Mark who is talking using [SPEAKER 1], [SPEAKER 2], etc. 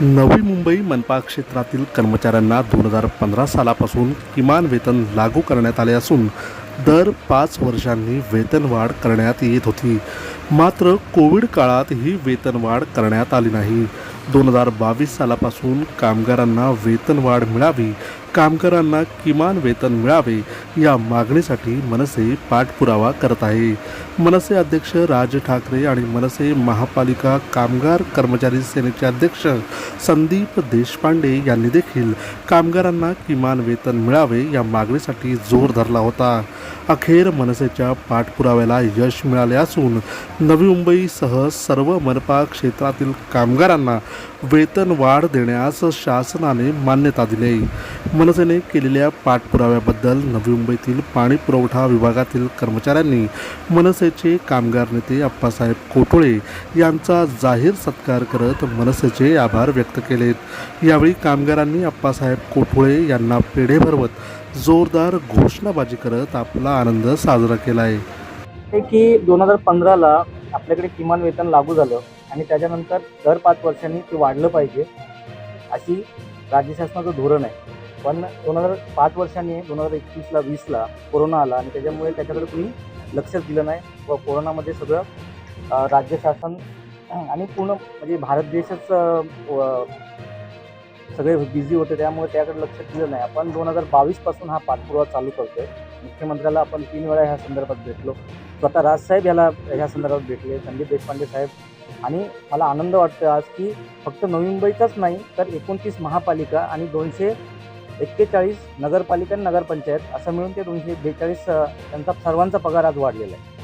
[SPEAKER 1] नवी मुंबई मनपा क्षेत्रातील कर्मचाऱ्यांना दोन हजार पंधरा सालापासून किमान वेतन लागू करण्यात आले असून दर पाच वर्षांनी वेतनवाढ करण्यात येत होती. मात्र कोविड काळात ही वेतनवाढ करण्यात आली नाही. दोन हजार बावीस सालापासून कामगारांना वेतनवाढ मिळावी कामगारांना किमान वेतन मिळावे या मागणीसाठी मनसे पाठपुरावा करत आहे. मनसे अध्यक्ष राज ठाकरे आणि मनसे महापालिका कामगार कर्मचारी सेनेचे अध्यक्ष संदीप देशपांडे यांनी देखील कामगारांना किमान वेतन मिळावे या मागणीसाठी जोर धरला होता. अखेर मनसेच्या पाठपुराव्याला यश मिळाले असून नवी मुंबईसह सर्व मनपा क्षेत्रातील कामगारांना वेतन वाढ देण्यास शासनाने मान्यता दिली. मनसेने केलेल्या पाठपुराव्याबद्दल नवी मुंबईतील पाणी पुरवठा विभागातील कर्मचाऱ्यांनी मनसेचे कामगार नेते अप्पासाहेब कोटोळे यांचा जाहीर सत्कार करत मनसेचे आभार व्यक्त केलेत. यावेळी कामगारांनी अप्पासाहेब कोटोळे यांना पेढे भरवत जोरदार घोषणाबाजी करत आपला आनंद साजरा केला आहे
[SPEAKER 2] की दोन हजार पंधराला आपल्याकडे किमान वेतन लागू झालं आणि त्याच्यानंतर दर पाच वर्षांनी ते वाढलं पाहिजे अशी राज्य शासनाचं धोरण आहे. पण दोन हजार पाच वर्षांनी दोन हजार एकवीसला वीसला कोरोना आला आणि त्याच्यामुळे त्याच्याकडे कुणी लक्षच दिलं नाही व कोरोनामध्ये सगळं राज्य शासन आणि पूर्ण म्हणजे भारत देशच सगळे बिझी होते त्यामुळे त्याकडे लक्ष दिलं नाही. आपण दोन हजार बावीसपासून हा पाठपुरावा चालू करतोय. मुख्यमंत्र्याला आपण तीन वेळा ह्या संदर्भात भेटलो. स्वतः राजसाहेब याला ह्या संदर्भात भेटले संदीप देशपांडे साहेब. आणि मला आनंद वाटतो आज की फक्त नवी मुंबईचाच नाही तर एकोणतीस महापालिका आणि दोनशे एक्केचाळीस नगरपालिका आणि नगरपंचायत असं मिळून ते दोनशे बेचाळीस त्यांचा सर्वांचा पगार आज वाढलेला आहे.